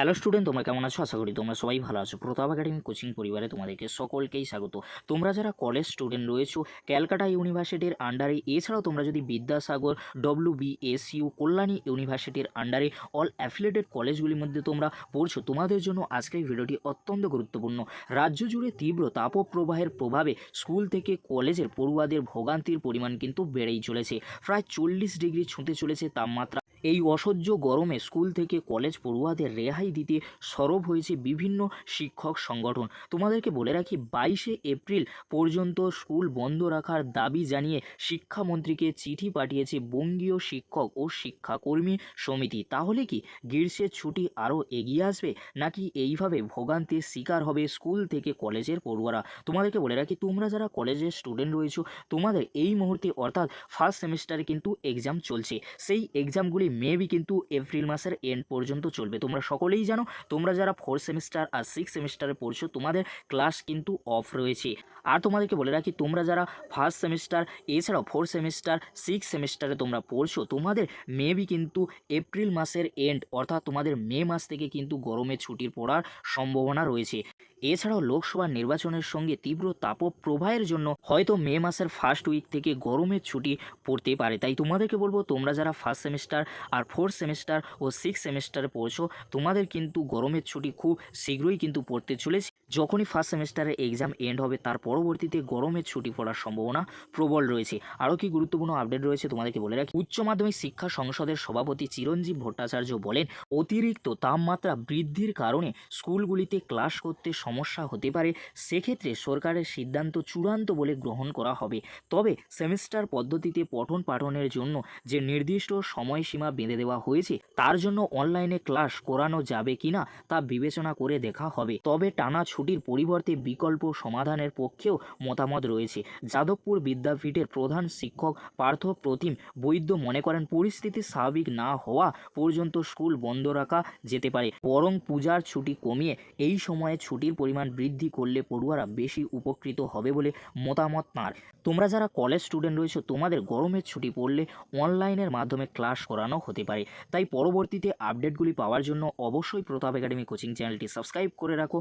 Hello student তোমরা কেমন আছো? আশা করি তোমরা সবাই ভালো আছো। প্রতাপ একাডেমি কোচিং পরিবারে তোমাদেরকে সকলকেই স্বাগত। তোমরা যারা কলেজ স্টুডেন্ট রয়েছো, ক্যালকাটা ইউনিভার্সিটির আন্ডারে এছাড়াও তোমরা যদি বিদ্যাসাগর ডব্লিউ বিএসইউ কল্যাণী ইউনিভার্সিটির আন্ডারে অল অ্যাফিলেটেড কলেজগুলির মধ্যে তোমরা পড়ছো, তোমাদের জন্য আজকের ভিডিওটি অত্যন্ত গুরুত্বপূর্ণ। রাজ্য জুড়ে তীব্র তাপপ্রবাহের প্রভাবে স্কুল থেকে কলেজের পড়ুয়াদের ভোগান্তির পরিমাণ কিন্তু বেড়েই চলেছে। প্রায় চল্লিশ ডিগ্রি ছুঁতে চলেছে তাপমাত্রা। এই অসহ্য গরমে স্কুল থেকে কলেজ পড়ুয়াদের রেহাই দিতে সরব হয়েছে বিভিন্ন শিক্ষক সংগঠন। তোমাদেরকে বলে রাখি, বাইশে এপ্রিল পর্যন্ত স্কুল বন্ধ রাখার দাবি জানিয়ে শিক্ষামন্ত্রীকে চিঠি পাঠিয়েছে বঙ্গীয় শিক্ষক ও শিক্ষাকর্মী সমিতি। তাহলে কি গ্রীষ্মের ছুটি আরও এগিয়ে আসবে, নাকি এইভাবে ভোগান্তির শিকার হবে স্কুল থেকে কলেজের পড়ুয়ারা? তোমাদেরকে বলে রাখি, তোমরা যারা কলেজের স্টুডেন্ট রয়েছো, তোমাদের এই মুহূর্তে অর্থাৎ ফার্স্ট সেমিস্টারে কিন্তু এক্সাম চলছে। সেই এক্সামগুলি মেবি কিন্তু এপ্রিল মাসের এন্ড পর্যন্ত চলবে। তোমরা সকলেই জানো, তোমরা যারা ফোর্থ সেমিস্টার আর সিক্স সেমিস্টারে পড়ছো, তোমাদের ক্লাস কিন্তু অফ রয়েছে। আর তোমাদেরকে বলে রাখি, তোমরা যারা ফার্স্ট সেমিস্টার এছাড়াও ফোর্থ সেমিস্টার সিক্স সেমিস্টারে তোমরা পড়ছো, তোমাদের মেবি কিন্তু এপ্রিল মাসের এন্ড অর্থাৎ তোমাদের মে মাস থেকে কিন্তু গরমে ছুটির পড়ার সম্ভাবনা রয়েছে। এছাড়াও লোকসভা নির্বাচনের সঙ্গে তীব্র তাপপ্রবাহের জন্য হয়তো মে মাসের ফার্স্ট উইক থেকে গরমের ছুটি পড়তে পারে। তাই তোমাদেরকে বলব, তোমরা যারা ফার্স্ট সেমিস্টার আর ফোর্থ সেমিস্টার ও সিক্স সেমিস্টারে পড়ছো, তোমাদের কিন্তু গরমের ছুটি খুব শীঘ্রই কিন্তু পড়তে চলেছে। যখনই ফার্স্ট সেমিস্টারের এক্সাম এন্ড হবে, তার পরবর্তীতে গরমের ছুটি পড়ার সম্ভাবনা প্রবল রয়েছে। আরও কি গুরুত্বপূর্ণ আপডেট রয়েছে তোমাদেরকে বলে রাখি। উচ্চ মাধ্যমিক শিক্ষা সংসদের সভাপতি চিরঞ্জীব ভট্টাচার্য বলেন, অতিরিক্ত তাপমাত্রা বৃদ্ধির কারণে স্কুলগুলিতে ক্লাস করতে সমস্যা হতে পারে। সেক্ষেত্রে সরকারের সিদ্ধান্ত চূড়ান্ত বলে গ্রহণ করা হবে। তবে সেমিস্টার পদ্ধতিতে পঠন পাঠনের জন্য যে নির্দিষ্ট সময়সীমা বেঁধে দেওয়া হয়েছে, তার জন্য অনলাইনে ক্লাস করানো যাবে কিনা তা বিবেচনা করে দেখা হবে। তবে টানা ছুটির পরিবর্তে বিকল্প সমাধানের পক্ষেও মতামত রয়েছে। যাদবপুর বিদ্যাপীঠের প্রধান শিক্ষক পার্থ প্রতিম বৈদ্য মনে করেন, পরিস্থিতি স্বাভাবিক না হওয়া পর্যন্ত স্কুল বন্ধ রাখা যেতে পারে। বরং পূজার ছুটি কমিয়ে এই সময়ে ছুটির পরিমাণ বৃদ্ধি করলে পড়ুয়ারা বেশি উপকৃত হবে বলে মতামত তাঁর। তোমরা যারা কলেজ স্টুডেন্ট রয়েছো, তোমাদের গরমের ছুটি পড়লে অনলাইনের মাধ্যমে ক্লাস করানো হতে পারে। তাই পরবর্তীতে আপডেটগুলি পাওয়ার জন্য অবশ্যই প্রতাপ একাডেমি কোচিং চ্যানেলটি সাবস্ক্রাইব করে রাখো।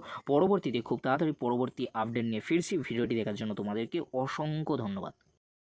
পরবর্তীতে খুব তাড়াতাড়ি পরবর্তী আপডেট নিয়ে ফিরছি। ভিডিওটি দেখার জন্য তোমাদেরকে অসংখ্য ধন্যবাদ।